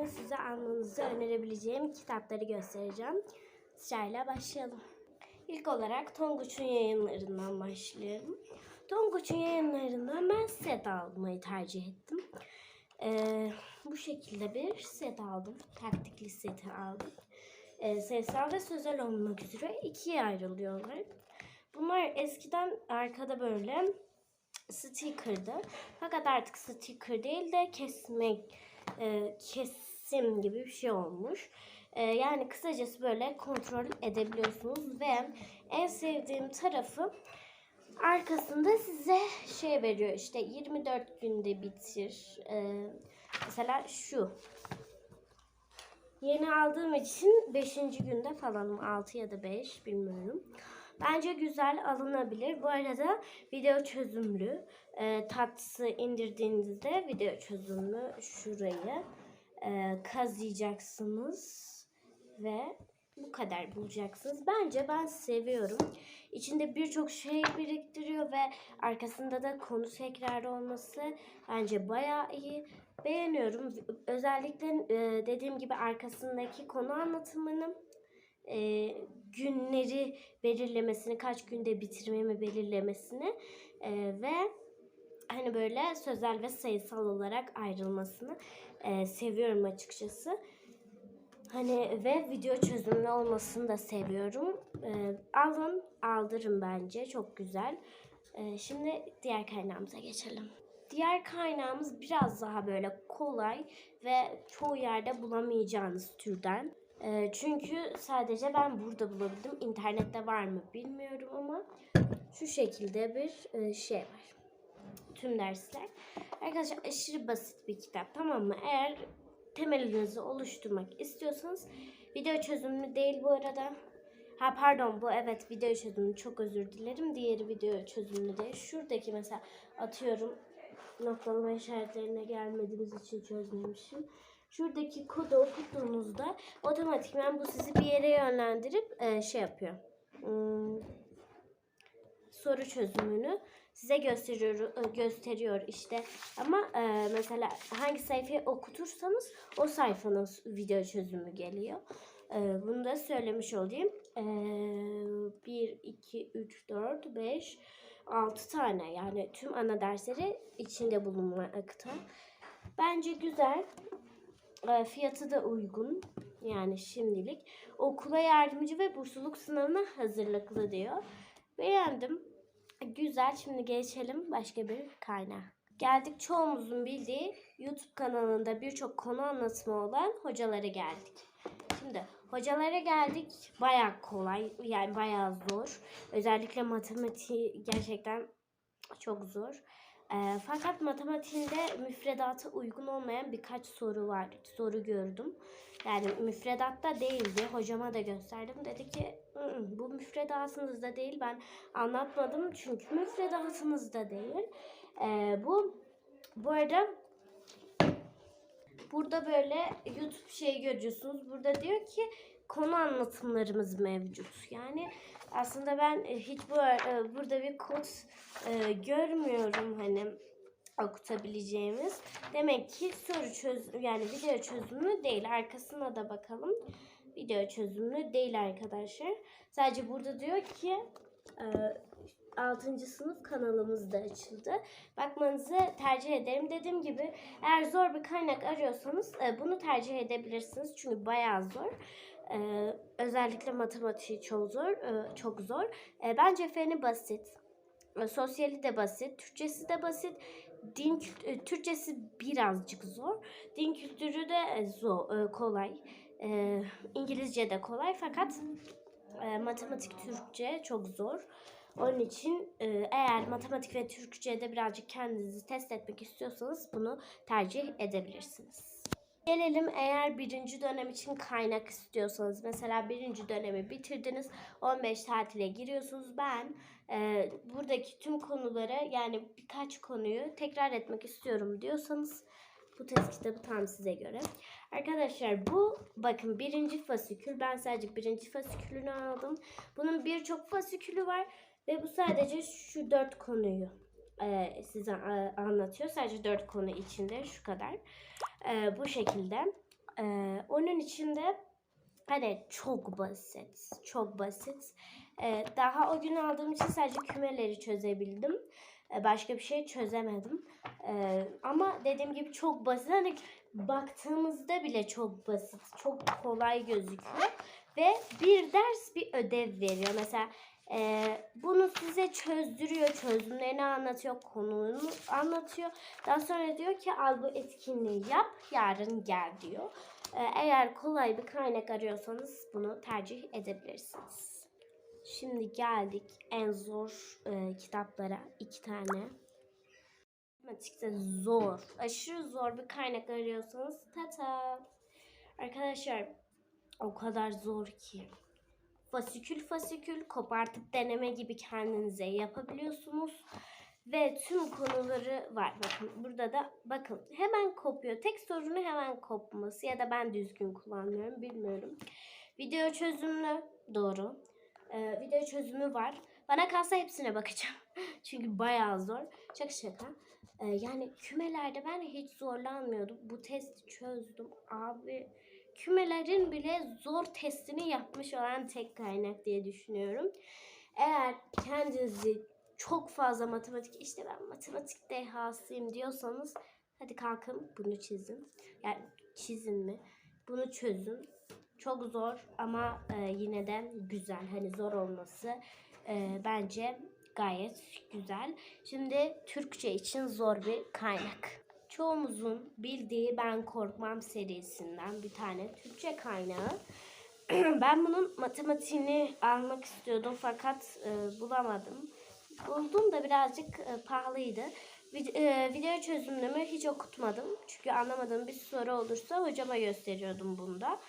bugün size almanızı önerebileceğim kitapları göstereceğim. Sırayla başlayalım. İlk olarak Tonguç'un yayınlarından başlayalım. Tonguç'un yayınlarından ben set almayı tercih ettim. Ee, bu şekilde bir set aldım. Taktikli seti aldım. Ee, sayısal ve sözel olmak üzere ikiye ayrılıyorlar. Bunlar eskiden arkada böyle sticker'dı. Fakat artık sticker değil de kesmek, e, kesim gibi bir şey olmuş. E, yani kısacası böyle kontrol edebiliyorsunuz ve en sevdiğim tarafı arkasında size şey veriyor işte 24 günde bitir. E, mesela şu. Yeni aldığım için 5. günde falanım 6 ya da 5 bilmiyorum. Bence güzel alınabilir. Bu arada video çözümlü. E, tatsı indirdiğinizde video çözümlü şurayı e, kazıyacaksınız ve bu kadar bulacaksınız. Bence ben seviyorum. İçinde birçok şey biriktiriyor ve arkasında da konu tekrar olması bence bayağı iyi. Beğeniyorum. Özellikle e, dediğim gibi arkasındaki konu anlatımını e, günleri belirlemesini, kaç günde bitirmemi belirlemesini e, ve hani böyle sözel ve sayısal olarak ayrılmasını e, seviyorum açıkçası. Hani ve video çözümlü olmasını da seviyorum. E, alın, aldırın bence. Çok güzel. E, şimdi diğer kaynağımıza geçelim. Diğer kaynağımız biraz daha böyle kolay ve çoğu yerde bulamayacağınız türden. E, çünkü sadece ben burada bulabildim. İnternette var mı bilmiyorum ama şu şekilde bir e, şey var. Tüm dersler. Arkadaşlar aşırı basit bir kitap tamam mı? Eğer temelinizi oluşturmak istiyorsanız video çözümlü değil bu arada. Ha pardon bu evet video çözümlü çok özür dilerim. Diğeri video çözümlü değil. Şuradaki mesela atıyorum noktalama işaretlerine gelmediğimiz için çözmemişim. Şuradaki kodu okuduğunuzda otomatikman bu sizi bir yere yönlendirip e, şey yapıyor. Hmm, soru çözümünü size gösteriyor e, gösteriyor işte. Ama e, mesela hangi sayfayı okutursanız o sayfanın video çözümü geliyor. E, bunu da söylemiş olayım. E, 1, 2, 3, 4, 5, 6 tane yani tüm ana dersleri içinde bulunmakta. Bence güzel. E, fiyatı da uygun. Yani şimdilik. Okula yardımcı ve bursluluk sınavına hazırlıklı diyor. Beğendim. Güzel. Şimdi geçelim başka bir kaynağa. Geldik çoğumuzun bildiği YouTube kanalında birçok konu anlatımı olan hocalara geldik. Şimdi hocalara geldik. Bayağı kolay. Yani bayağı zor. Özellikle matematiği gerçekten çok zor. E, fakat matematiğinde müfredata uygun olmayan birkaç soru var. Soru gördüm. Yani müfredatta değildi. Hocama da gösterdim. Dedi ki "Hı, bu müfredatınızda değil. Ben anlatmadım çünkü müfredatınızda değil. E, bu bu arada burada böyle YouTube şeyi görüyorsunuz. Burada diyor ki konu anlatımlarımız mevcut. Yani aslında ben e, hiç bu e, burada bir kod e, görmüyorum hani okutabileceğimiz. Demek ki soru çöz yani video çözümlü değil. Arkasına da bakalım. Video çözümlü değil arkadaşlar. Sadece burada diyor ki e, 6. sınıf kanalımız da açıldı. Bakmanızı tercih ederim. Dediğim gibi eğer zor bir kaynak arıyorsanız e, bunu tercih edebilirsiniz. Çünkü bayağı zor. Ee, özellikle matematiği çok zor. e, çok zor. E, bence feni basit. E, sosyali de basit. Türkçesi de basit. Din e, Türkçesi birazcık zor. Din kültürü de e, zor, e, kolay. E, İngilizce de kolay fakat e, matematik Türkçe çok zor. Onun için e, eğer matematik ve Türkçe'de birazcık kendinizi test etmek istiyorsanız bunu tercih edebilirsiniz. Gelelim eğer birinci dönem için kaynak istiyorsanız. Mesela birinci dönemi bitirdiniz. 15 tatile giriyorsunuz. Ben e, buradaki tüm konuları yani birkaç konuyu tekrar etmek istiyorum diyorsanız bu test kitabı tam size göre. Arkadaşlar bu bakın birinci fasikül. Ben sadece birinci fasikülünü aldım. Bunun birçok fasikülü var. Ve bu sadece şu dört konuyu e, size e, anlatıyor. Sadece dört konu içinde şu kadar. E, bu şekilde. Ee, onun içinde hani çok basit. Çok basit. Ee, daha o gün aldığım için sadece kümeleri çözebildim. Ee, başka bir şey çözemedim. Ee, ama dediğim gibi çok basit. Hani baktığımızda bile çok basit. Çok kolay gözüküyor. Ve bir ders bir ödev veriyor. Mesela e, bunu size çözdürüyor. Çözümlerini anlatıyor. Konunu anlatıyor. Daha sonra diyor ki al bu etkinliği yap. Yarın gel diyor. Ee, eğer kolay bir kaynak arıyorsanız bunu tercih edebilirsiniz. Şimdi geldik en zor e, kitaplara. iki tane. Matematikte zor. Aşırı zor bir kaynak arıyorsanız tata. Arkadaşlar o kadar zor ki. Fasikül fasikül kopartıp deneme gibi kendinize yapabiliyorsunuz. Ve tüm konuları var. Bakın burada da bakın hemen kopuyor. Tek sorunu hemen kopması ya da ben düzgün kullanmıyorum bilmiyorum. Video çözümlü doğru. Ee, video çözümü var. Bana kalsa hepsine bakacağım. Çünkü bayağı zor. Şaka şaka. Ee, yani kümelerde ben hiç zorlanmıyordum. Bu testi çözdüm. Abi kümelerin bile zor testini yapmış olan tek kaynak diye düşünüyorum. Eğer kendinizi çok fazla matematik işte ben matematik dehasıyım diyorsanız hadi kalkın bunu çizin. Yani çizin mi? Bunu çözün. Çok zor ama e, yine de güzel. Hani zor olması e, bence gayet güzel. Şimdi Türkçe için zor bir kaynak. Çoğumuzun bildiği Ben Korkmam serisinden bir tane Türkçe kaynağı. ben bunun matematiğini almak istiyordum fakat e, bulamadım. Buldum da birazcık e, pahalıydı. E, video çözümlümü hiç okutmadım. Çünkü anlamadığım bir soru olursa hocama gösteriyordum bunda.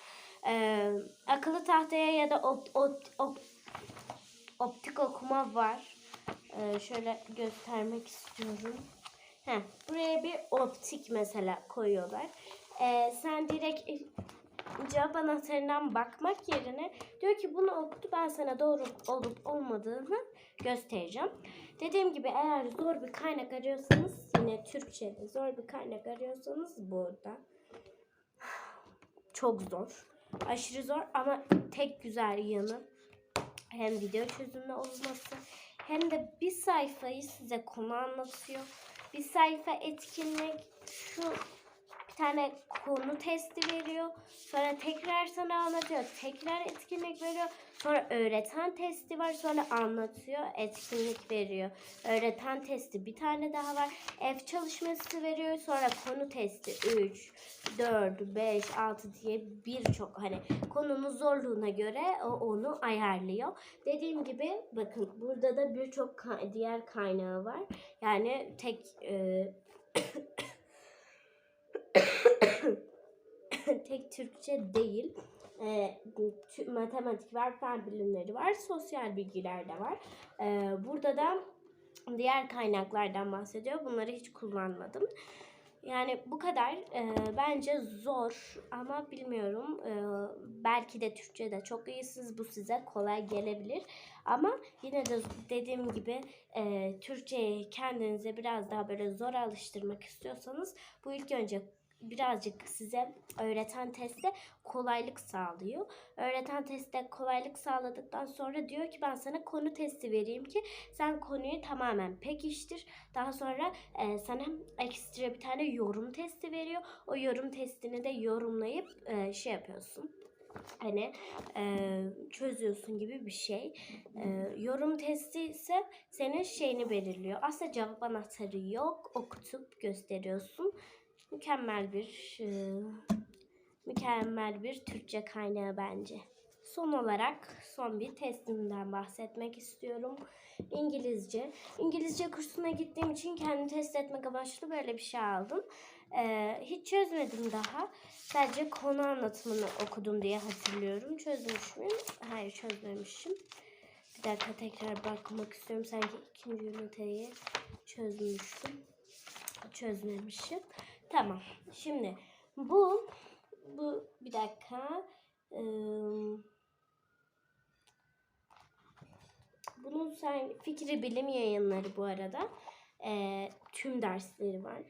E, akıllı tahtaya ya da opt- opt- opt- optik okuma var. E, şöyle göstermek istiyorum. Heh, buraya bir optik mesela koyuyorlar. E, sen direkt cevap anahtarından bakmak yerine diyor ki bunu okudu ben sana doğru olup olmadığını göstereceğim. Dediğim gibi eğer zor bir kaynak arıyorsanız yine Türkçe'de zor bir kaynak arıyorsanız burada. Çok zor. Aşırı zor ama tek güzel yanı hem video çözümlü olması hem de bir sayfayı size konu anlatıyor. Bir sayfa etkinlik şu bir tane konu testi veriyor. Sonra tekrar sana anlatıyor. Tekrar etkinlik veriyor. Sonra öğreten testi var. Sonra anlatıyor. Etkinlik veriyor. Öğreten testi bir tane daha var. Ev çalışması veriyor. Sonra konu testi 3, 4, 5, 6 diye birçok hani konunun zorluğuna göre o onu ayarlıyor. Dediğim gibi bakın burada da birçok ka- diğer kaynağı var. Yani tek e, tek Türkçe değil. E, matematik var, fen bilimleri var, sosyal bilgiler de var. E, burada da diğer kaynaklardan bahsediyor. Bunları hiç kullanmadım. Yani bu kadar. E, bence zor ama bilmiyorum. E, belki de Türkçe'de çok iyisiniz. Bu size kolay gelebilir. Ama yine de dediğim gibi e, Türkçeyi kendinize biraz daha böyle zor alıştırmak istiyorsanız bu ilk önce birazcık size öğreten testte kolaylık sağlıyor. Öğreten testte kolaylık sağladıktan sonra diyor ki ben sana konu testi vereyim ki sen konuyu tamamen pekiştir. Daha sonra e, sana ekstra bir tane yorum testi veriyor. O yorum testini de yorumlayıp e, şey yapıyorsun. Hani e, çözüyorsun gibi bir şey. E, yorum testi ise senin şeyini belirliyor. Aslında cevap anahtarı yok. Okutup gösteriyorsun mükemmel bir e, mükemmel bir Türkçe kaynağı bence. Son olarak son bir testimden bahsetmek istiyorum. İngilizce. İngilizce kursuna gittiğim için kendimi test etmek amaçlı böyle bir şey aldım. Ee, hiç çözmedim daha. Sadece konu anlatımını okudum diye hatırlıyorum. Çözmüş müyüm? Hayır çözmemişim. Bir dakika tekrar bakmak istiyorum. Sanki ikinci üniteyi çözmüştüm. Çözmemişim. Tamam. Şimdi bu bu bir dakika. Ee, bunun sen fikri bilim yayınları bu arada. Ee, tüm dersleri var.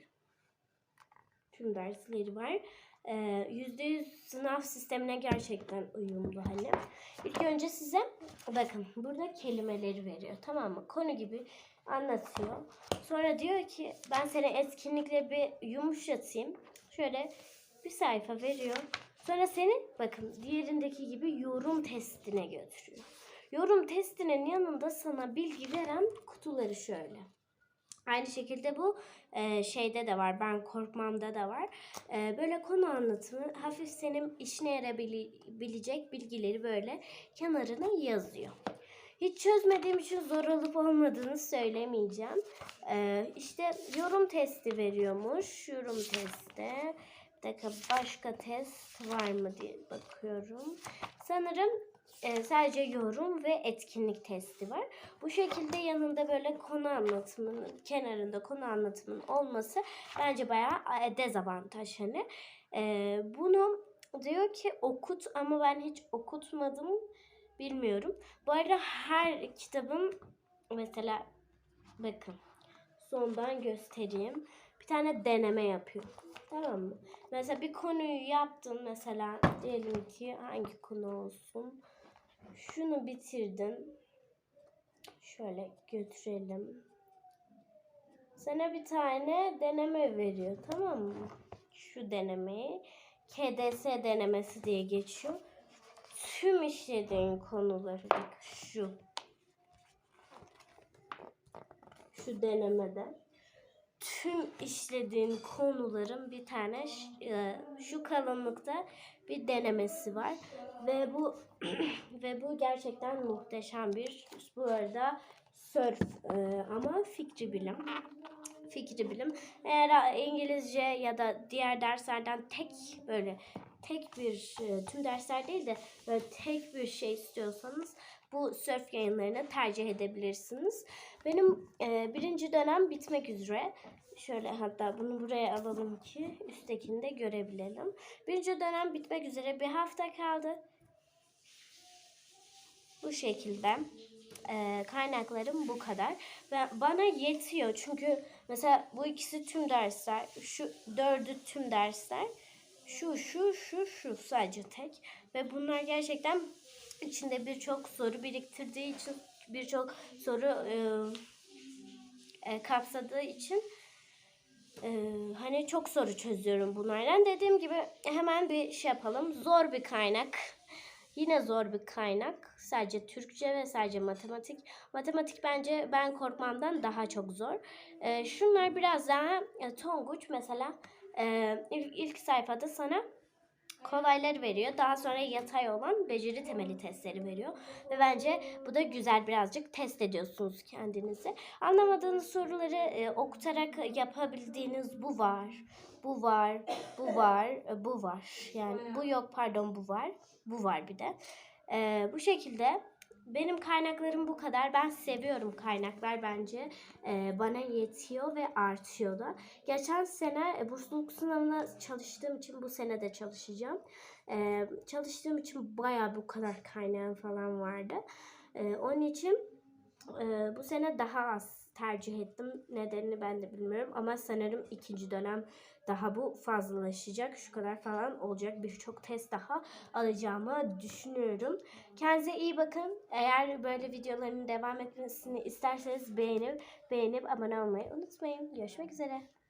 Tüm dersleri var. E, %100 sınav sistemine gerçekten uyumlu hani. İlk önce size bakın burada kelimeleri veriyor tamam mı? Konu gibi anlatıyor. Sonra diyor ki ben seni etkinlikle bir yumuşatayım. Şöyle bir sayfa veriyor. Sonra seni bakın diğerindeki gibi yorum testine götürüyor. Yorum testinin yanında sana bilgi veren kutuları şöyle. Aynı şekilde bu e, şeyde de var. Ben korkmamda da var. E, böyle konu anlatımı hafif senin işine yarayabilecek bilgileri böyle kenarına yazıyor. Hiç çözmediğim için zor olup olmadığını söylemeyeceğim. E, işte yorum testi veriyormuş. Yorum testi. Bir dakika başka test var mı diye bakıyorum. Sanırım e, sadece yorum ve etkinlik testi var. Bu şekilde yanında böyle konu anlatımının kenarında konu anlatımının olması bence bayağı e, dezavantaj hani. E, bunu diyor ki okut ama ben hiç okutmadım bilmiyorum. Bu arada her kitabın mesela bakın sondan göstereyim. Bir tane deneme yapıyor. Tamam mı? Mesela bir konuyu yaptın mesela diyelim ki hangi konu olsun? Şunu bitirdin. Şöyle götürelim. Sana bir tane deneme veriyor tamam mı? Şu denemeyi KDS denemesi diye geçiyor. Tüm işlediğin konuları bak şu. Şu denemede tüm işlediğin konuların bir tane e, şu kalınlıkta bir denemesi var ve bu ve bu gerçekten muhteşem bir bu arada surf e, ama fikri bilim fikri bilim eğer İngilizce ya da diğer derslerden tek böyle tek bir e, tüm dersler değil de böyle tek bir şey istiyorsanız bu surf yayınlarını tercih edebilirsiniz. Benim e, birinci dönem bitmek üzere. Şöyle hatta bunu buraya alalım ki üsttekini de görebilelim. Birinci dönem bitmek üzere bir hafta kaldı. Bu şekilde e, kaynaklarım bu kadar ve bana yetiyor çünkü mesela bu ikisi tüm dersler, şu dördü tüm dersler, şu şu şu şu sadece tek ve bunlar gerçekten içinde birçok soru biriktirdiği için birçok soru e, e, kapsadığı için e, hani çok soru çözüyorum bunlardan. Dediğim gibi hemen bir şey yapalım. Zor bir kaynak. Yine zor bir kaynak. Sadece Türkçe ve sadece matematik. Matematik bence ben korkmamdan daha çok zor. E, şunlar biraz daha e, Tonguç mesela e, ilk, ilk sayfada sana kolayları veriyor. Daha sonra yatay olan beceri temeli testleri veriyor. Ve bence bu da güzel birazcık test ediyorsunuz kendinizi. Anlamadığınız soruları e, okutarak yapabildiğiniz bu var. Bu var, bu var, e, bu var. Yani bu yok pardon bu var. Bu var bir de. E, bu şekilde benim kaynaklarım bu kadar. Ben seviyorum kaynaklar bence. Ee, bana yetiyor ve artıyor da. Geçen sene e, bursluluk sınavına çalıştığım için bu sene de çalışacağım. Ee, çalıştığım için baya bu kadar kaynağım falan vardı. Ee, onun için e, bu sene daha az tercih ettim. Nedenini ben de bilmiyorum ama sanırım ikinci dönem daha bu fazlalaşacak. Şu kadar falan olacak. Birçok test daha alacağımı düşünüyorum. Kendinize iyi bakın. Eğer böyle videoların devam etmesini isterseniz beğenip beğenip abone olmayı unutmayın. Görüşmek üzere.